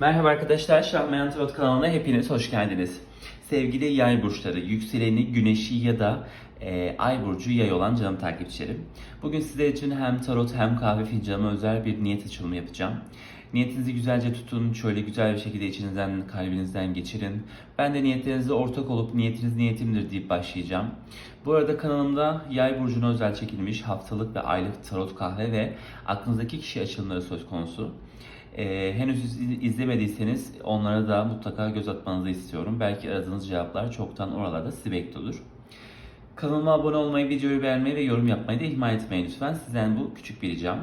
Merhaba arkadaşlar, Şahmeyan Tarot kanalına hepiniz hoş geldiniz. Sevgili yay burçları, yükseleni, güneşi ya da e, ay burcu yay olan canım takipçilerim. Bugün sizler için hem tarot hem kahve fincanıma özel bir niyet açılımı yapacağım. Niyetinizi güzelce tutun, şöyle güzel bir şekilde içinizden, kalbinizden geçirin. Ben de niyetlerinize ortak olup niyetiniz niyetimdir deyip başlayacağım. Bu arada kanalımda yay burcuna özel çekilmiş haftalık ve aylık tarot kahve ve aklınızdaki kişi açılımları söz konusu. Ee, henüz iz- izlemediyseniz onlara da mutlaka göz atmanızı istiyorum. Belki aradığınız cevaplar çoktan oralarda sizi bekliyordur. Kanalıma abone olmayı, videoyu beğenmeyi ve yorum yapmayı da ihmal etmeyin lütfen. Sizden bu küçük bir ricam.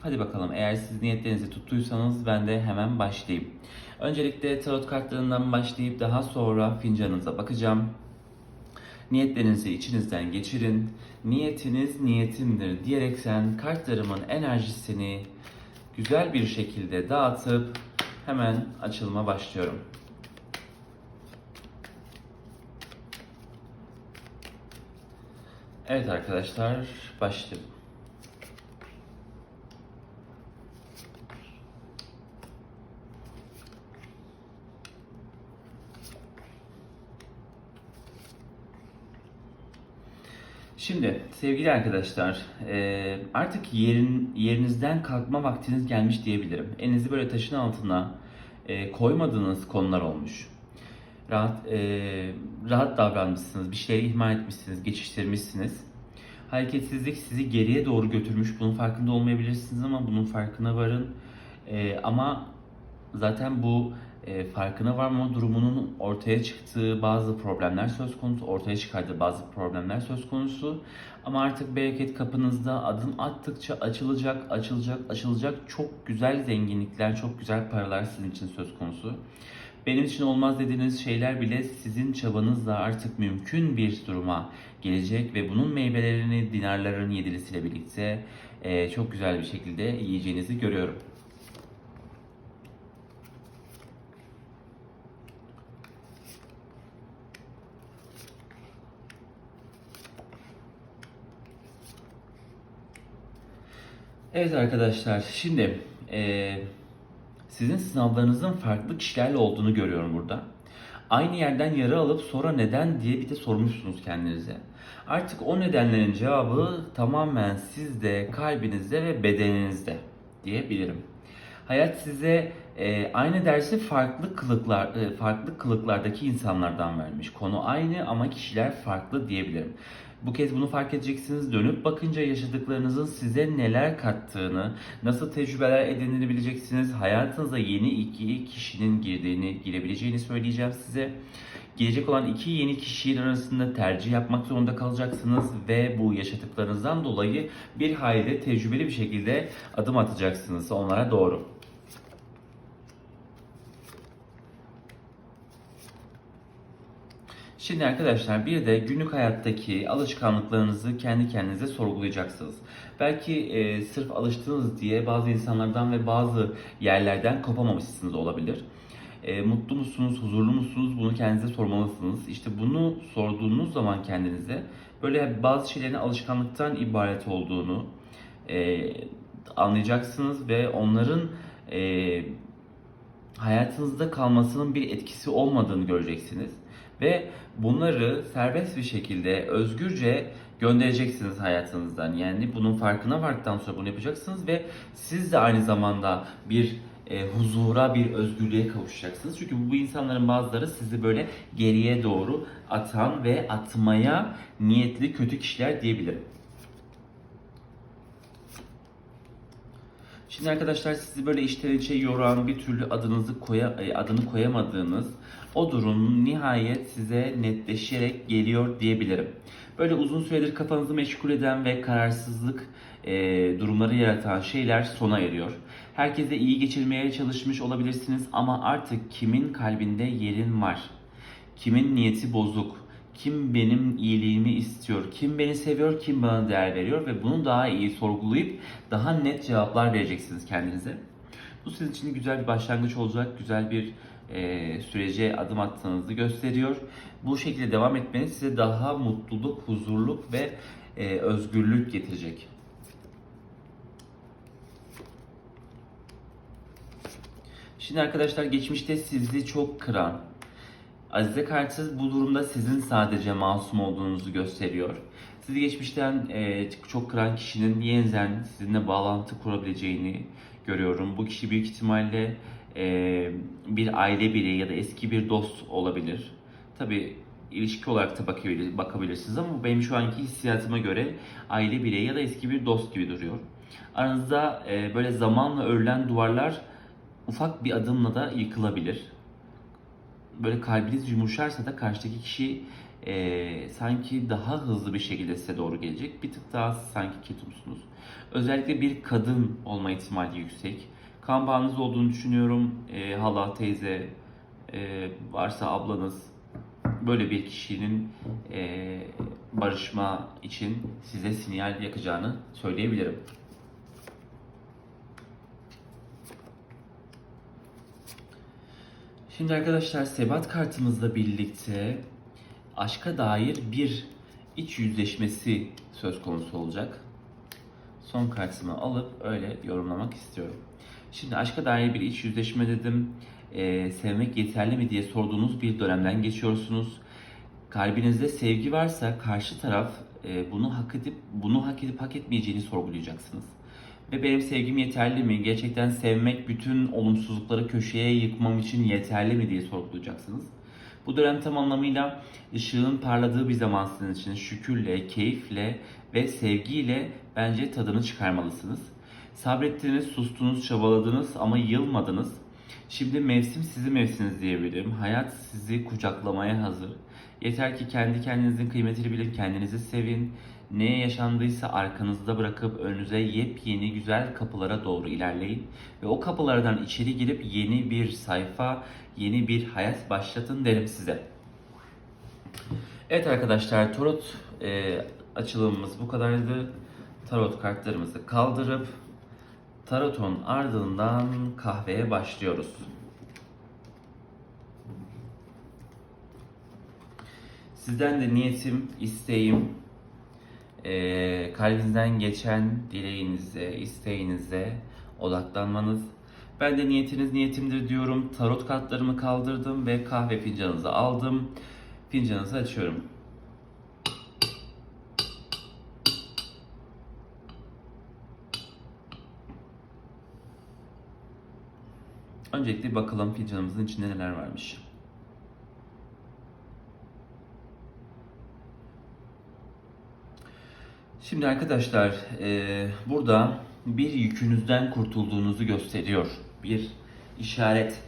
Hadi bakalım eğer siz niyetlerinizi tuttuysanız ben de hemen başlayayım. Öncelikle tarot kartlarından başlayıp daha sonra fincanınıza bakacağım. Niyetlerinizi içinizden geçirin. Niyetiniz niyetimdir diyereksen kartlarımın enerjisini güzel bir şekilde dağıtıp hemen açılıma başlıyorum. Evet arkadaşlar başlayalım. Şimdi sevgili arkadaşlar eee, artık yerin yerinizden kalkma vaktiniz gelmiş diyebilirim. Elinizi böyle taşın altına eee, koymadığınız konular olmuş. Rahat eee, rahat davranmışsınız, bir şeyleri ihmal etmişsiniz, geçiştirmişsiniz. Hareketsizlik sizi geriye doğru götürmüş. Bunun farkında olmayabilirsiniz ama bunun farkına varın. Ama zaten bu e, farkına varmama durumunun ortaya çıktığı bazı problemler söz konusu, ortaya çıkardığı bazı problemler söz konusu. Ama artık bereket kapınızda adım attıkça açılacak, açılacak, açılacak çok güzel zenginlikler, çok güzel paralar sizin için söz konusu. Benim için olmaz dediğiniz şeyler bile sizin çabanızla artık mümkün bir duruma gelecek ve bunun meyvelerini dinarların yedilisiyle birlikte e, çok güzel bir şekilde yiyeceğinizi görüyorum. Evet arkadaşlar, şimdi eee, sizin sınavlarınızın farklı kişilerle olduğunu görüyorum burada. Aynı yerden yarı alıp sonra neden diye bir de sormuşsunuz kendinize. Artık o nedenlerin cevabı tamamen sizde, kalbinizde ve bedeninizde diyebilirim. Hayat size e, aynı dersi farklı kılıklar, e, farklı kılıklardaki insanlardan vermiş. Konu aynı ama kişiler farklı diyebilirim. Bu kez bunu fark edeceksiniz. Dönüp bakınca yaşadıklarınızın size neler kattığını, nasıl tecrübeler edinilebileceksiniz. Hayatınıza yeni iki kişinin girdiğini, girebileceğini söyleyeceğim size. Gelecek olan iki yeni kişinin arasında tercih yapmak zorunda kalacaksınız ve bu yaşadıklarınızdan dolayı bir hayli tecrübeli bir şekilde adım atacaksınız onlara doğru. Şimdi arkadaşlar bir de günlük hayattaki alışkanlıklarınızı kendi kendinize sorgulayacaksınız. Belki e, sırf alıştınız diye bazı insanlardan ve bazı yerlerden kopamamışsınız olabilir. E, mutlu musunuz, huzurlu musunuz bunu kendinize sormalısınız. İşte bunu sorduğunuz zaman kendinize böyle bazı şeylerin alışkanlıktan ibaret olduğunu e, anlayacaksınız ve onların e, hayatınızda kalmasının bir etkisi olmadığını göreceksiniz. Ve bunları serbest bir şekilde özgürce göndereceksiniz hayatınızdan. Yani bunun farkına vardıktan sonra bunu yapacaksınız ve siz de aynı zamanda bir e, huzura, bir özgürlüğe kavuşacaksınız. Çünkü bu insanların bazıları sizi böyle geriye doğru atan ve atmaya niyetli kötü kişiler diyebilirim. Şimdi arkadaşlar sizi böyle içten içe yoran bir türlü adınızı koya, e, adını koyamadığınız o durum nihayet size netleşerek geliyor diyebilirim. Böyle uzun süredir kafanızı meşgul eden ve kararsızlık e, durumları yaratan şeyler sona eriyor. Herkese iyi geçirmeye çalışmış olabilirsiniz ama artık kimin kalbinde yerin var? Kimin niyeti bozuk? Kim benim iyiliğimi istiyor? Kim beni seviyor? Kim bana değer veriyor? Ve bunu daha iyi sorgulayıp daha net cevaplar vereceksiniz kendinize. Bu sizin için güzel bir başlangıç olacak. Güzel bir e, sürece adım attığınızı gösteriyor. Bu şekilde devam etmeniz size daha mutluluk, huzurluk ve e, özgürlük getirecek. Şimdi arkadaşlar geçmişte sizi çok kıran, Azize kartı bu durumda sizin sadece masum olduğunuzu gösteriyor. Sizi geçmişten e, çok kıran kişinin yeniden sizinle bağlantı kurabileceğini görüyorum. Bu kişi büyük ihtimalle e, bir aile bireyi ya da eski bir dost olabilir. Tabi ilişki olarak da bakabilir, bakabilirsiniz ama benim şu anki hissiyatıma göre aile bireyi ya da eski bir dost gibi duruyor. Aranızda e, böyle zamanla örülen duvarlar ufak bir adımla da yıkılabilir böyle kalbiniz yumuşarsa da karşıdaki kişi e, sanki daha hızlı bir şekilde size doğru gelecek. Bir tık daha sanki ketumsunuz. Özellikle bir kadın olma ihtimali yüksek. Kan bağınız olduğunu düşünüyorum. E, hala, teyze, e, varsa ablanız böyle bir kişinin e, barışma için size sinyal yakacağını söyleyebilirim. Şimdi arkadaşlar sebat kartımızla birlikte aşka dair bir iç yüzleşmesi söz konusu olacak. Son kartımı alıp öyle yorumlamak istiyorum. Şimdi aşka dair bir iç yüzleşme dedim. Ee, sevmek yeterli mi diye sorduğunuz bir dönemden geçiyorsunuz. Kalbinizde sevgi varsa karşı taraf e, bunu hak edip bunu hak edip hak etmeyeceğini sorgulayacaksınız. Ve benim sevgim yeterli mi? Gerçekten sevmek bütün olumsuzlukları köşeye yıkmam için yeterli mi diye sorgulayacaksınız. Bu dönem tam anlamıyla ışığın parladığı bir zaman sizin için şükürle, keyifle ve sevgiyle bence tadını çıkarmalısınız. Sabrettiniz, sustunuz, çabaladınız ama yılmadınız. Şimdi mevsim sizi mevsiniz diyebilirim. Hayat sizi kucaklamaya hazır. Yeter ki kendi kendinizin kıymetini bilin, kendinizi sevin. Ne yaşandıysa arkanızda bırakıp önünüze yepyeni güzel kapılara doğru ilerleyin. Ve o kapılardan içeri girip yeni bir sayfa, yeni bir hayat başlatın derim size. Evet arkadaşlar tarot e, açılımımız bu kadardı. Tarot kartlarımızı kaldırıp tarotun ardından kahveye başlıyoruz. Sizden de niyetim, isteğim, e, kalbinizden geçen dileğinize, isteğinize odaklanmanız. Ben de niyetiniz niyetimdir diyorum. Tarot kartlarımı kaldırdım ve kahve fincanınızı aldım. Fincanınızı açıyorum. Öncelikle bakalım fincanımızın içinde neler varmış. Şimdi arkadaşlar e, burada bir yükünüzden kurtulduğunuzu gösteriyor. Bir işaret.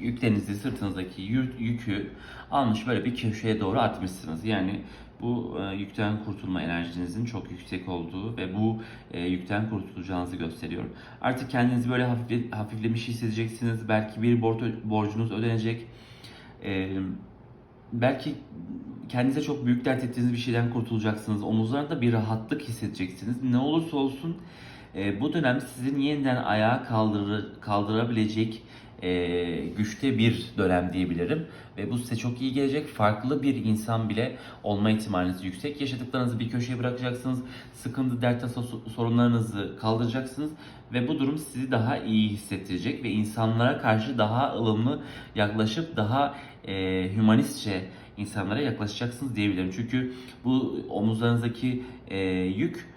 Yüklerinizi sırtınızdaki yük- yükü almış böyle bir köşeye doğru atmışsınız. Yani bu e, yükten kurtulma enerjinizin çok yüksek olduğu ve bu e, yükten kurtulacağınızı gösteriyor. Artık kendinizi böyle hafifle, hafiflemiş hissedeceksiniz. Belki bir borç, borcunuz ödenecek. E, belki kendinize çok büyük dert ettiğiniz bir şeyden kurtulacaksınız. Omuzlarında bir rahatlık hissedeceksiniz. Ne olursa olsun e, bu dönem sizin yeniden ayağa kaldır, kaldırabilecek e, güçte bir dönem diyebilirim. Ve bu size çok iyi gelecek. Farklı bir insan bile olma ihtimaliniz yüksek. Yaşadıklarınızı bir köşeye bırakacaksınız. Sıkıntı, dert, sorunlarınızı kaldıracaksınız. Ve bu durum sizi daha iyi hissettirecek ve insanlara karşı daha ılımlı yaklaşıp daha e, hümanistçe insanlara yaklaşacaksınız diyebilirim. Çünkü bu omuzlarınızdaki e, yük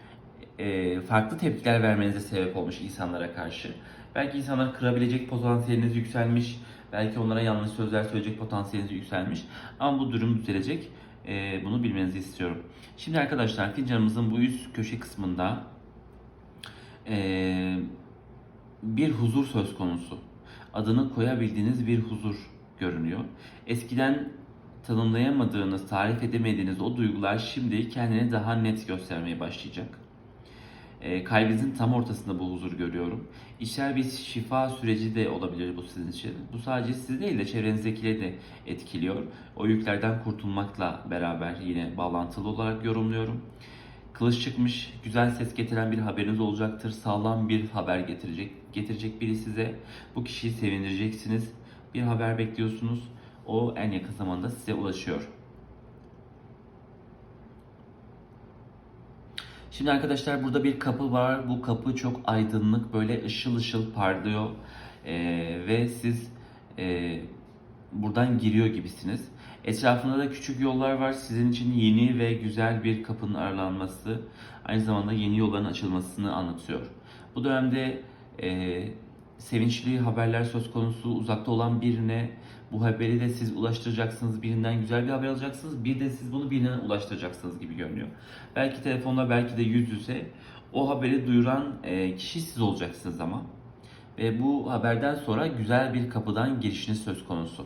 e, farklı tepkiler vermenize sebep olmuş insanlara karşı. Belki insanları kırabilecek potansiyeliniz yükselmiş. Belki onlara yanlış sözler söyleyecek potansiyeliniz yükselmiş. Ama bu durum düzelecek. E, bunu bilmenizi istiyorum. Şimdi arkadaşlar fincanımızın bu üst köşe kısmında e, bir huzur söz konusu. Adını koyabildiğiniz bir huzur görünüyor. Eskiden tanımlayamadığınız, tarif edemediğiniz o duygular şimdi kendini daha net göstermeye başlayacak. E, kalbinizin tam ortasında bu huzur görüyorum. İçer bir şifa süreci de olabilir bu sizin için. Bu sadece sizi değil de çevrenizdekileri de etkiliyor. O yüklerden kurtulmakla beraber yine bağlantılı olarak yorumluyorum. Kılıç çıkmış, güzel ses getiren bir haberiniz olacaktır. Sağlam bir haber getirecek, getirecek biri size. Bu kişiyi sevindireceksiniz. Bir haber bekliyorsunuz. O en yakın zamanda size ulaşıyor. Şimdi arkadaşlar burada bir kapı var. Bu kapı çok aydınlık, böyle ışıl ışıl parlıyor. E, ve siz e, buradan giriyor gibisiniz. Etrafında da küçük yollar var. Sizin için yeni ve güzel bir kapının aralanması, aynı zamanda yeni yolların açılmasını anlatıyor. Bu dönemde e, sevinçli haberler söz konusu, uzakta olan birine bu haberi de siz ulaştıracaksınız, birinden güzel bir haber alacaksınız, bir de siz bunu birine ulaştıracaksınız gibi görünüyor. Belki telefonla, belki de yüz yüze o haberi duyuran e, kişi siz olacaksınız ama. Ve bu haberden sonra güzel bir kapıdan girişiniz söz konusu.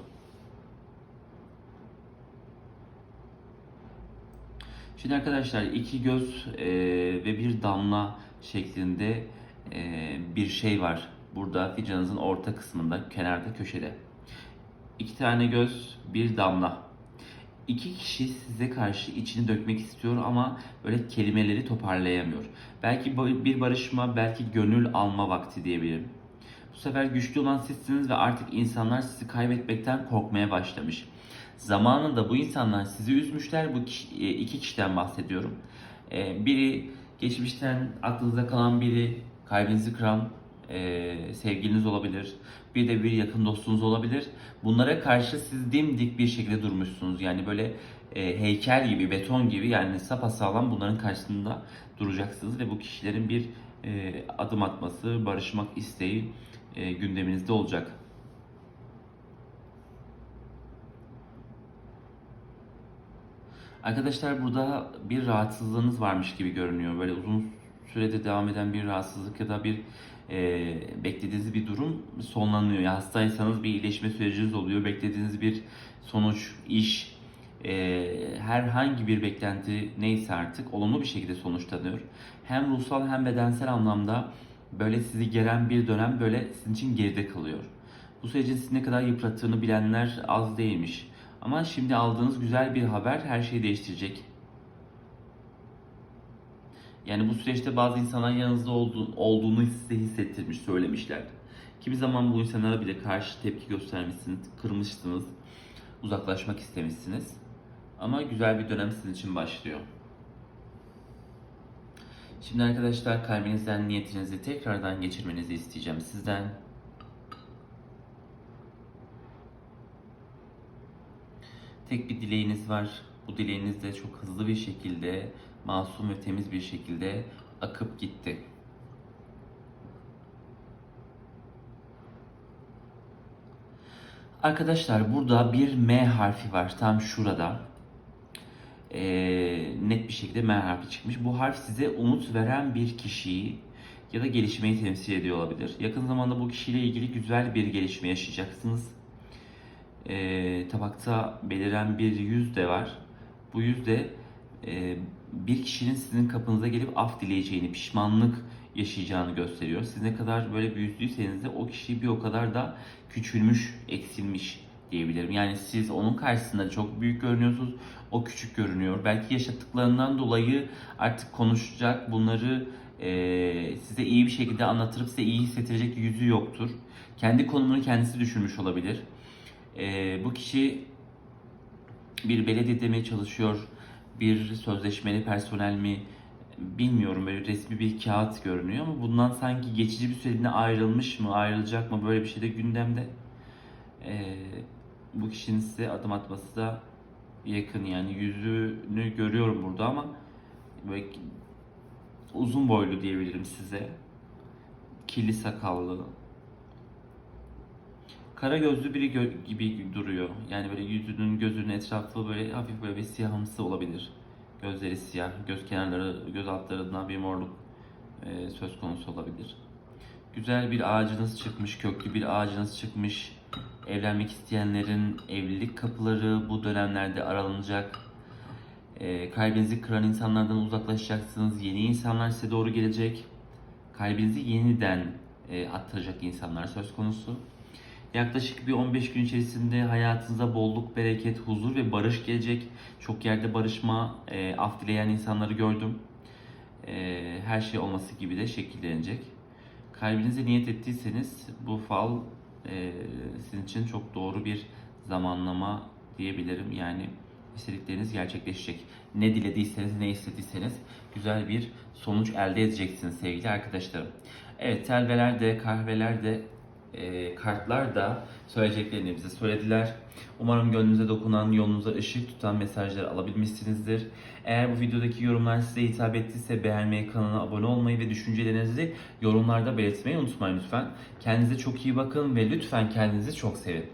Şimdi arkadaşlar iki göz e, ve bir damla şeklinde e, bir şey var. Burada fincanınızın orta kısmında, kenarda, köşede. İki tane göz, bir damla. İki kişi size karşı içini dökmek istiyor ama böyle kelimeleri toparlayamıyor. Belki bir barışma, belki gönül alma vakti diyebilirim. Bu sefer güçlü olan sizsiniz ve artık insanlar sizi kaybetmekten korkmaya başlamış. Zamanında bu insanlar sizi üzmüşler. Bu kişi- e, iki kişiden bahsediyorum. E, Biri geçmişten aklınızda kalan biri, kalbinizi kıran e, sevgiliniz olabilir. Bir de bir yakın dostunuz olabilir. Bunlara karşı siz dimdik bir şekilde durmuşsunuz. Yani böyle e, heykel gibi, beton gibi yani sapasağlam bunların karşısında duracaksınız ve bu kişilerin bir e, adım atması, barışmak isteği e, gündeminizde olacak. Arkadaşlar burada bir rahatsızlığınız varmış gibi görünüyor. Böyle uzun sürede devam eden bir rahatsızlık ya da bir e, beklediğiniz bir durum sonlanıyor. Ya hastaysanız bir iyileşme süreciniz oluyor. Beklediğiniz bir sonuç, iş, e, herhangi bir beklenti neyse artık olumlu bir şekilde sonuçlanıyor. Hem ruhsal hem bedensel anlamda böyle sizi gelen bir dönem böyle sizin için geride kalıyor. Bu sürecin sizi ne kadar yıprattığını bilenler az değilmiş. Ama şimdi aldığınız güzel bir haber her şeyi değiştirecek. Yani bu süreçte bazı insanlar yanınızda olduğu, olduğunu size hissettirmiş, söylemişler. Kimi zaman bu insanlara bile karşı tepki göstermişsiniz, kırmışsınız, uzaklaşmak istemişsiniz. Ama güzel bir dönem sizin için başlıyor. Şimdi arkadaşlar kalbinizden niyetinizi tekrardan geçirmenizi isteyeceğim sizden. Tek bir dileğiniz var. Bu dileğiniz de çok hızlı bir şekilde, masum ve temiz bir şekilde akıp gitti. Arkadaşlar burada bir M harfi var tam şurada. Ee, net bir şekilde M harfi çıkmış. Bu harf size umut veren bir kişiyi ya da gelişmeyi temsil ediyor olabilir. Yakın zamanda bu kişiyle ilgili güzel bir gelişme yaşayacaksınız e, tabakta beliren bir yüz de var. Bu yüz de e, bir kişinin sizin kapınıza gelip af dileyeceğini, pişmanlık yaşayacağını gösteriyor. Siz ne kadar böyle büyüdüyseniz de o kişi bir o kadar da küçülmüş, eksilmiş diyebilirim. Yani siz onun karşısında çok büyük görünüyorsunuz, o küçük görünüyor. Belki yaşattıklarından dolayı artık konuşacak, bunları e, size iyi bir şekilde anlatırıp size iyi hissettirecek yüzü yoktur. Kendi konumunu kendisi düşünmüş olabilir. Ee, bu kişi bir belediyede mi çalışıyor, bir sözleşmeli personel mi bilmiyorum böyle resmi bir kağıt görünüyor ama bundan sanki geçici bir süreliğine ayrılmış mı, ayrılacak mı böyle bir şey de gündemde. Ee, bu kişinin size adım atması da yakın yani yüzünü görüyorum burada ama böyle uzun boylu diyebilirim size. Kirli sakallı, kara gözlü biri gö- gibi duruyor. Yani böyle yüzünün gözünün etrafı böyle hafif böyle bir siyahımsı olabilir. Gözleri siyah, göz kenarları, göz altlarından bir morluk e, söz konusu olabilir. Güzel bir ağacınız çıkmış, köklü bir ağacınız çıkmış. Evlenmek isteyenlerin evlilik kapıları bu dönemlerde aralanacak. E, kalbinizi kıran insanlardan uzaklaşacaksınız. Yeni insanlar size doğru gelecek. Kalbinizi yeniden e, attıracak insanlar söz konusu. Yaklaşık bir 15 gün içerisinde hayatınıza bolluk, bereket, huzur ve barış gelecek. Çok yerde barışma, e, af dileyen insanları gördüm. E, her şey olması gibi de şekillenecek. Kalbinize niyet ettiyseniz bu fal e, sizin için çok doğru bir zamanlama diyebilirim. Yani istedikleriniz gerçekleşecek. Ne dilediyseniz, ne istediyseniz güzel bir sonuç elde edeceksiniz sevgili arkadaşlarım. Evet, telveler de, kahveler de e, kartlar da söyleyeceklerini bize söylediler. Umarım gönlünüze dokunan, yolunuza ışık tutan mesajları alabilmişsinizdir. Eğer bu videodaki yorumlar size hitap ettiyse beğenmeyi, kanala abone olmayı ve düşüncelerinizi yorumlarda belirtmeyi unutmayın lütfen. Kendinize çok iyi bakın ve lütfen kendinizi çok sevin.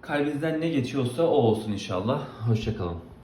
Kalbinizden ne geçiyorsa o olsun inşallah. Hoşçakalın.